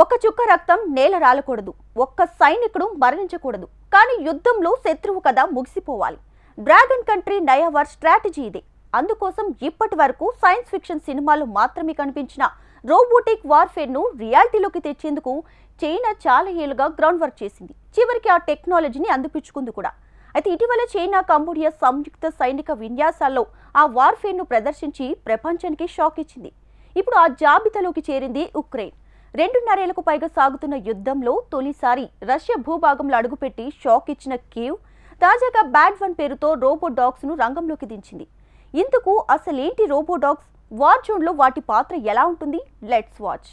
ఒక చుక్క రక్తం నేల రాలకూడదు. ఒక్క సైనికుడు మరణించకూడదు. కానీ యుద్ధంలో శత్రువు కథ ముగిసిపోవాలి. డ్రాగన్ కంట్రీ నయావర్ స్ట్రాటజీ ఇదే. అందుకోసం ఇప్పటి వరకు సైన్స్ ఫిక్షన్ సినిమాలు మాత్రమే కనిపించిన రోబోటిక్ వార్ఫేర్ను రియాలిటీలోకి తెచ్చేందుకు చైనా చాలా ఏళ్ళుగా గ్రౌండ్ వర్క్ చేసింది. చివరికి ఆ టెక్నాలజీని అందిపించుకుంది కూడా. అయితే ఇటీవల చైనా కంబోడియా సంయుక్త సైనిక విన్యాసాల్లో ఆ వార్ఫేర్ను ప్రదర్శించి ప్రపంచానికి షాక్ ఇచ్చింది. ఇప్పుడు ఆ జాబితాలోకి చేరింది ఉక్రెయిన్. రెండున్నరేళ్ళకు పైగా సాగుతున్న యుద్ధంలో తొలిసారి రష్యా భూభాగంలో అడుగుపెట్టి షాక్ ఇచ్చిన కీవ్ తాజాగా బ్యాడ్ వన్ పేరుతో రోబో డాగ్స్ను రంగంలోకి దించింది. ఇందుకు అసలేంటి రోబో డాగ్స్ వార్ జోన్లో వాటి పాత్ర ఎలా ఉంటుంది? లెట్స్ వాచ్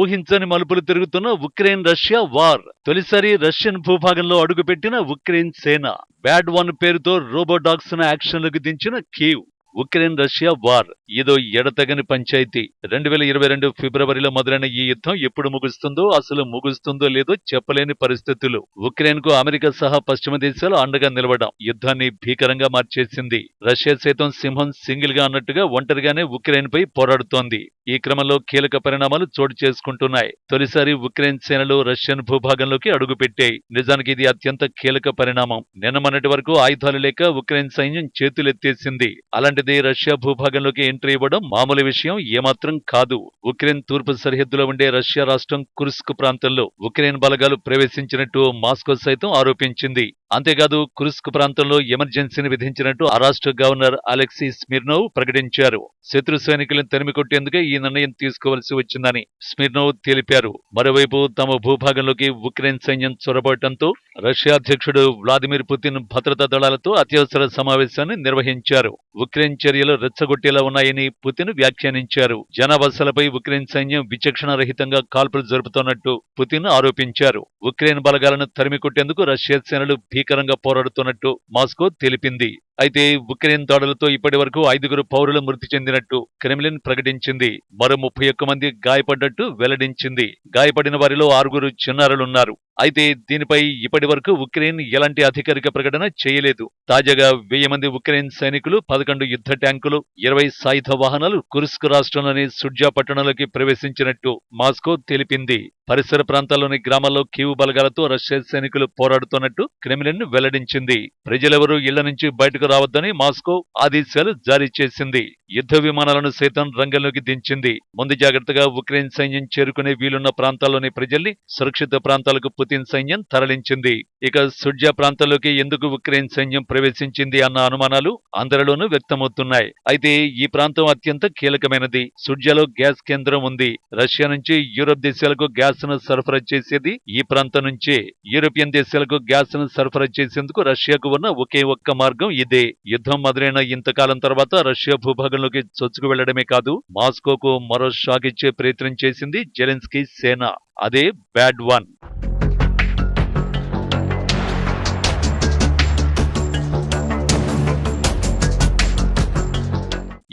ఊహించని మలుపులు తిరుగుతున్న ఉక్రెయిన్ రష్యా వార్. తొలిసారి రష్యన్ భూభాగంలో అడుగుపెట్టిన ఉక్రెయిన్ సేన. బ్యాడ్ వన్ పేరుతో రోబోడాగ్స్ను యాక్షన్లోకి దించిన కీవ్ ఉక్రెయిన్ రష్యా వార్ ఇదో ఎడతగని పంచాయతీ. రెండు వేల ఇరవై రెండు ఫిబ్రవరిలో మొదలైన ఈ యుద్ధం ఎప్పుడు ముగుస్తుందో అసలు ముగుస్తుందో లేదో చెప్పలేని పరిస్థితులు. ఉక్రెయిన్కు అమెరికా సహా పశ్చిమ దేశాలు అండగా నిలవడం యుద్ధాన్ని భీకరంగా మార్చేసింది. రష్యా సైతం సింహం సింగిల్గా అన్నట్టుగా ఒంటరిగానే ఉక్రెయిన్ పై పోరాడుతోంది. ఈ క్రమంలో కీలక పరిణామాలు చోటు చేసుకుంటున్నాయి. తొలిసారి ఉక్రెయిన్ సేనలు రష్యన్ భూభాగంలోకి అడుగుపెట్టాయి. నిజానికి ఇది అత్యంత కీలక పరిణామం. నిన్న మొన్నటి వరకు ఆయుధాలు లేక ఉక్రెయిన్ సైన్యం చేతులెత్తేసింది. అలాంటిది రష్యా భూభాగంలోకి ఎంట్రీ ఇవ్వడం మామూలు విషయం ఏమాత్రం కాదు. ఉక్రెయిన్ తూర్పు సరిహద్దులో ఉండే రష్యా రాష్ట్రం కుర్స్క్ ప్రాంతంలో ఉక్రెయిన్ బలగాలు ప్రవేశించినట్టు మాస్కో సైతం ఆరోపించింది. అంతేకాదు కుర్స్క్ ప్రాంతంలో ఎమర్జెన్సీని విధించినట్టు ఆ రాష్ట్ర గవర్నర్ అలెక్సీ స్మిర్నోవ్ ప్రకటించారు. శత్రు సైనికులను తరిమి కొట్టేందుకే ఈ నిర్ణయం తీసుకోవాల్సి వచ్చిందని స్మిర్నోవ్ తెలిపారు. మరోవైపు తమ భూభాగంలోకి ఉక్రెయిన్ సైన్యం చొరబడటంతో రష్యా అధ్యక్షుడు వ్లాదిమిర్ పుతిన్ భద్రతా దళాలతో అత్యవసర సమావేశాన్ని నిర్వహించారు. ఉక్రెయిన్ చర్యలు రెచ్చగొట్టేలా ఉన్నాయని పుతిన్ వ్యాఖ్యానించారు. జనాభాసలపై ఉక్రెయిన్ సైన్యం విచక్షణ రహితంగా కాల్పులు జరుపుతున్నట్టు పుతిన్ ఆరోపించారు. ఉక్రెయిన్ బలగాలను తరిమి కొట్టేందుకు రష్యా సేనలు భీకరంగా పోరాడుతున్నట్టు మాస్కో తెలిపింది. అయితే ఉక్రెయిన్ దాడులతో ఇప్పటి వరకు ఐదుగురు పౌరులు మృతి చెందినట్టు క్రెమ్లిన్ ప్రకటించింది. మరో ముప్పై ఒక్క మంది గాయపడ్డట్టు వెల్లడించింది. గాయపడిన వారిలో ఆరుగురు చిన్నారులున్నారు. అయితే దీనిపై ఇప్పటి వరకు ఉక్రెయిన్ ఎలాంటి అధికారిక ప్రకటన చేయలేదు. తాజాగా వెయ్యి మంది ఉక్రెయిన్ సైనికులు పదకొండు యుద్ధ ట్యాంకులు ఇరవై సాయుధ వాహనాలు కుర్స్క్ రాష్ట్రంలోని సుడ్జా పట్టణంలోకి ప్రవేశించినట్టు మాస్కో తెలిపింది. పరిసర ప్రాంతాల్లోని గ్రామాల్లో కీవు బలగాలతో రష్యా సైనికులు పోరాడుతున్నట్టు క్రెమ్లిన్ వెల్లడించింది. ప్రజలెవరూ ఇళ్ళ నుంచి బయటకు రావద్దని మాస్కో ఆదేశాలు జారీ చేసింది. యుద్ధ విమానాలను సైతం రంగంలోకి దించింది. ముందు జాగ్రత్తగా ఉక్రెయిన్ సైన్యం చేరుకునే వీలున్న ప్రాంతాల్లోని ప్రజల్ని సురక్షిత ప్రాంతాలకు పుతిన్ సైన్యం తరలించింది. ఇక సుడ్జా ప్రాంతాల్లోకి ఎందుకు ఉక్రెయిన్ సైన్యం ప్రవేశించింది అన్న అనుమానాలు అందరిలోనూ వ్యక్తమవుతున్నాయి. అయితే ఈ ప్రాంతం అత్యంత కీలకమైనది. సుడ్జాలో గ్యాస్ కేంద్రం ఉంది. రష్యా నుంచి యూరప్ దేశాలకు గ్యాస్ గ్యాస్ను సరఫరా చేసేది ఈ ప్రాంతం నుంచే. యూరోపియన్ దేశాలకు గ్యాస్ను సరఫరా చేసేందుకు రష్యాకు ఉన్న ఒకే ఒక్క మార్గం ఇదే. యుద్ధం మొదలైన ఇంతకాలం తర్వాత రష్యా భూభాగంలోకి చొచ్చుకు వెళ్ళడమే కాదు మాస్కోకు మరో షాక్ ఇచ్చే ప్రయత్నం చేసింది జెలెన్స్కీ సేన. అదే బ్యాడ్ వన్.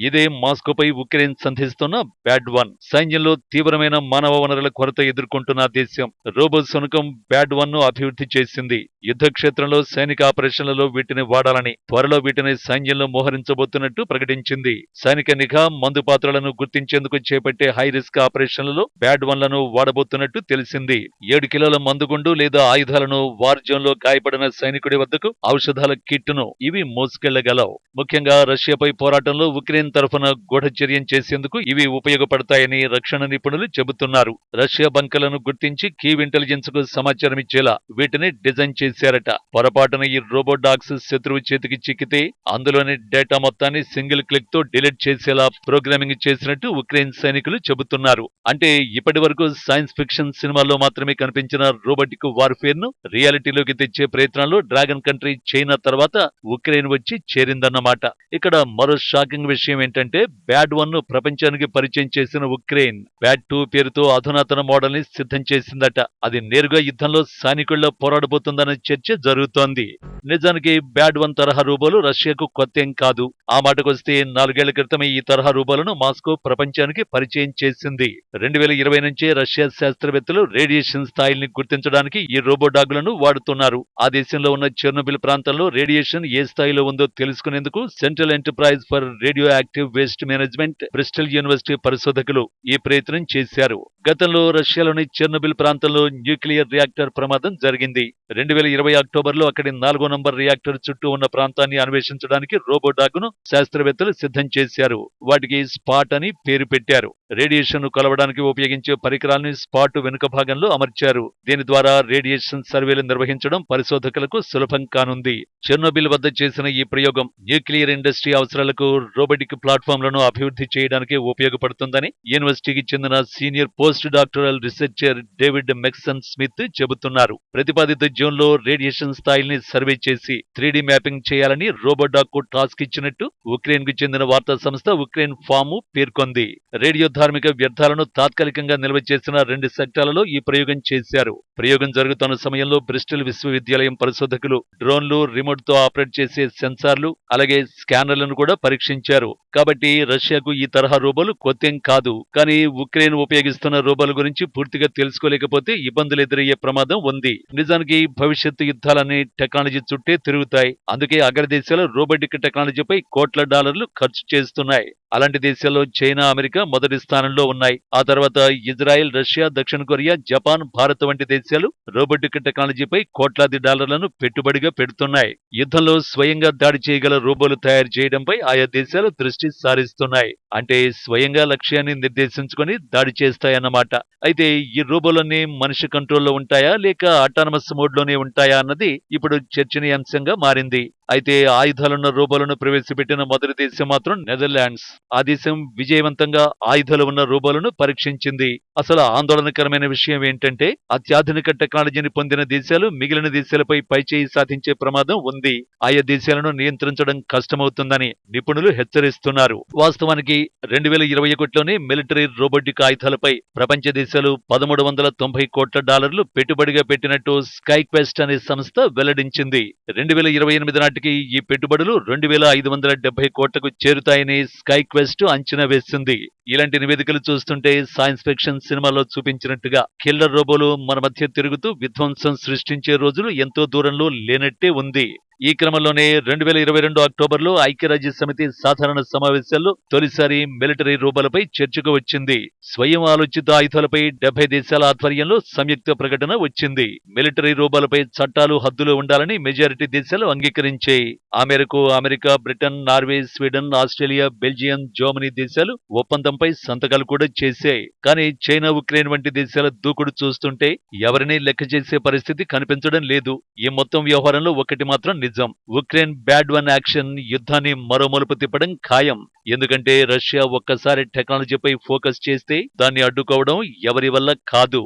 ఇదే మాస్కోపై ఉక్రెయిన్ సంధిస్తున్న బ్యాడ్ వన్. సైన్యంలో తీవ్రమైన మానవ వనరుల కొరత ఎదుర్కొంటున్న ఆ దేశం. రోబో శునకం బ్యాడ్ వన్ను అభివృద్ధి చేసింది. యుద్ధ క్షేత్రంలో సైనిక ఆపరేషన్లలో వీటిని వాడాలని త్వరలో వీటిని సైన్యంలో మోహరించబోతున్నట్టు ప్రకటించింది. సైనిక నిఘా మందు పాత్రలను గుర్తించేందుకు చేపట్టే హై రిస్క్ ఆపరేషన్లలో బ్యాడ్ వన్లను వాడబోతున్నట్టు తెలిసింది. ఏడు కిలోల మందుగుండు లేదా ఆయుధాలను వార్జ్యంలో లో గాయపడిన సైనికుడి వద్దకు ఔషధాల కిట్టును ఇవి మోసుకెళ్ళగలవు. ముఖ్యంగా రష్యాపై పోరాటంలో ఉక్రెయిన్ తరఫున గూఢచర్యం చేసేందుకు ఇవి ఉపయోగపడతాయని రక్షణ నిపుణులు చెబుతున్నారు. రష్యా బంకలను గుర్తించి కీవ్ ఇంటెలిజెన్స్కు సమాచారం ఇచ్చేలా వీటిని డిజైన్ చేశారట. పొరపాటున ఈ రోబో డాగ్స్ శత్రువు చేతికి చిక్కితే అందులోని డేటా మొత్తాన్ని సింగిల్ క్లిక్తో డిలీట్ చేసేలా ప్రోగ్రామింగ్ చేసినట్టు ఉక్రెయిన్ సైనికులు చెబుతున్నారు. అంటే ఇప్పటి వరకు సైన్స్ ఫిక్షన్ సినిమాల్లో మాత్రమే కనిపించిన రోబోటిక్ వార్ఫేర్ను రియాలిటీలోకి తెచ్చే ప్రయత్నంలో డ్రాగన్ కంట్రీ చైనా తర్వాత ఉక్రెయిన్ వచ్చి చేరిందన్నమాట. ఇక్కడ మరో షాకింగ్ విషయం ఏంటంటే బ్యాడ్ వన్ను ప్రపంచానికి పరిచయం చేసిన ఉక్రెయిన్. బ్యాడ్ టూ పేరుతో అధునాతన మోడల్ని సిద్ధం చేసిందట. అది నేరుగా యుద్ధంలో సైనికుల్లో పోరాడబోతుందనే చర్చ జరుగుతోంది. నిజానికి బ్యాడ్ వన్ తరహా రూబోలు రష్యాకు కొత్తేం కాదు. ఆ మాటకొస్తే నాలుగేళ్ళ క్రితమే ఈ తరహా రూబోలను మాస్కో ప్రపంచానికి పరిచయం చేసింది. రెండు వేల ఇరవై నుంచే రష్యా శాస్త్రవేత్తలు రేడియేషన్ స్థాయిల్ని గుర్తించడానికి ఈ రోబో డాగులను వాడుతున్నారు. ఆ దేశంలో ఉన్న చెర్నబిల్ ప్రాంతంలో రేడియేషన్ ఏ స్థాయిలో ఉందో తెలుసుకునేందుకు central enterprise for radioactive waste management Bristol university పరిశోధకులు ఈ ప్రయత్నం చేశారు. గతంలో రష్యాలోని చెర్నబిల్ ప్రాంతంలో న్యూక్లియర్ రియాక్టర్ ప్రమాదం జరిగింది. రెండు వేల ఇరవై అక్టోబర్లో అక్కడి నాలుగో నంబర్ రియాక్టర్ చుట్టూ ఉన్న ప్రాంతాన్ని అన్వేషించడానికి రోబోడాగ్ను శాస్త్రవేత్తలు సిద్ధం చేశారు. వాటికి స్పాట్ అని పేరు పెట్టారు. రేడియేషన్ను కొలవడానికి ఉపయోగించే పరికరాల్ని స్పాట్ వెనుక భాగంలో అమర్చారు. దీని ద్వారా రేడియేషన్ సర్వేలు నిర్వహించడం పరిశోధకులకు సులభం కానుంది. చెర్నోబిల్ వద్ద చేసిన ఈ ప్రయోగం న్యూక్లియర్ ఇండస్ట్రీ అవసరాలకు రోబోటిక్ ప్లాట్ఫామ్లను అభివృద్ధి చేయడానికి ఉపయోగపడుతుందని యూనివర్సిటీకి చెందిన senior post doctoral researcher David Megson Smith చెబుతున్నారు. ప్రతిపాదిత జోన్లో రేడియేషన్ స్థాయిల్ని సర్వే చేసి త్రీ మ్యాపింగ్ చేయాలని రోబోడాక్కు టాస్క్ ఇచ్చినట్టు ఉక్రెయిన్కు చెందిన వార్తా సంస్థ ఉక్రెయిన్ ఫాము పేర్కొంది. రేడియో ధార్మిక వ్యర్థాలను తాత్కాలికంగా నిల్వ చేసిన రెండు సెక్టార్లలో ఈ ప్రయోగం చేశారు. ప్రయోగం జరుగుతున్న సమయంలో బ్రిస్టల్ విశ్వవిద్యాలయం పరిశోధకులు డ్రోన్లు రిమోట్తో ఆపరేట్ చేసే సెన్సార్లు అలాగే స్కానర్లను కూడా పరీక్షించారు. కాబట్టి రష్యాకు ఈ తరహా రోబోలు కొత్తేం కాదు. కానీ ఉక్రెయిన్ ఉపయోగిస్తున్న రోబోల గురించి పూర్తిగా తెలుసుకోలేకపోతే ఇబ్బందులు ఎదురయ్యే ప్రమాదం ఉంది. నిజానికి భవిష్యత్తు యుద్ధాలన్నీ టెక్నాలజీ చుట్టే తిరుగుతాయి. అందుకే అగ్రదేశాలు రోబోటిక్ టెక్నాలజీపై కోట్ల డాలర్లు ఖర్చు చేస్తున్నాయి. అలాంటి దేశాల్లో చైనా అమెరికా మొదటి స్థానంలో ఉన్నాయి. ఆ తర్వాత ఇజ్రాయెల్ రష్యా దక్షిణ కొరియా జపాన్ భారత్ వంటి దేశాలు రోబోటిక్ టెక్నాలజీపై కోట్లాది డాలర్లను పెట్టుబడిగా పెడుతున్నాయి. యుద్ధంలో స్వయంగా దాడి చేయగల రోబోలు తయారు చేయడంపై ఆయా దేశాలు దృష్టి సారిస్తున్నాయి. అంటే స్వయంగా లక్ష్యాన్ని నిర్దేశించుకుని దాడి చేస్తాయన్నమాట. అయితే ఈ రోబోలన్నీ మనిషి కంట్రోల్లో ఉంటాయా లేక అటానమస్ మోడ్లోనే ఉంటాయా అన్నది ఇప్పుడు చర్చనీయాంశంగా మారింది. అయితే ఆయుధాలను రోబోలను ప్రవేశపెట్టిన మొదటి దేశం మాత్రం నెదర్లాండ్స్. ఆ దేశం విజయవంతంగా ఆయుధాలు ఉన్న రోబోలను పరీక్షించింది. అసలు ఆందోళనకరమైన విషయం ఏంటంటే అత్యాధునిక టెక్నాలజీని పొందిన దేశాలు మిగిలిన దేశాలపై పైచేయి సాధించే ప్రమాదం ఉంది. ఆయా దేశాలను నియంత్రించడం కష్టమవుతుందని నిపుణులు హెచ్చరిస్తున్నారు. వాస్తవానికి రెండు వేల ఇరవై ఒకటిలోనే మిలిటరీ రోబోటిక్ ఆయుధాలపై ప్రపంచ దేశాలు పదమూడు వందల తొంభై కోట్ల డాలర్లు పెట్టుబడిగా పెట్టినట్టు స్కైక్వెస్ట్ అనే సంస్థ వెల్లడించింది. రెండు వేల ఇరవై ఎనిమిది నాటికి ఈ పెట్టుబడులు రెండు వేల ఐదు వందల డెబ్బై కోట్లకు చేరుతాయని స్కైక్వెస్ట్ అంచనా వేసింది. ఇలాంటి నివేదికలు చూస్తుంటే సైన్స్ ఫిక్షన్ సినిమాలో చూపించినట్టుగా కిల్లర్ రోబోలు మన మధ్య తిరుగుతూ విధ్వంసం సృష్టించే రోజులు ఎంతో దూరంలో లేనట్టే ఉంది. ఈ క్రమంలోనే రెండు వేల ఇరవై రెండు అక్టోబర్లో ఐక్యరాజ్య సమితి సాధారణ సమావేశాల్లో తొలిసారి మిలిటరీ రూపాలపై చర్చకు వచ్చింది. స్వయం ఆలోచిత ఆయుధాలపై డెబ్బై దేశాల ఆధ్వర్యంలో సంయుక్త ప్రకటన వచ్చింది. మిలిటరీ రూపాలపై చట్టాలు హద్దులు ఉండాలని మెజారిటీ దేశాలు అంగీకరించాయి. ఆ మేరకు America Britain Norway Sweden Australia Belgium Germany దేశాలు ఒప్పందంపై సంతకాలు కూడా చేశాయి. కానీ చైనా ఉక్రెయిన్ వంటి దేశాల దూకుడు చూస్తుంటే ఎవరినీ లెక్క చేసే పరిస్థితి కనిపించడం లేదు. ఈ మొత్తం వ్యవహారంలో ఒకటి మాత్రం నిజం ఉక్రెయిన్ బ్యాడ్ వన్ యాక్షన్ యుద్ధాన్ని మరో మలుపు తిప్పడం ఖాయం. ఎందుకంటే రష్యా ఒక్కసారి టెక్నాలజీపై ఫోకస్ చేస్తే దాన్ని అడ్డుకోవడం ఎవరి వల్ల కాదు.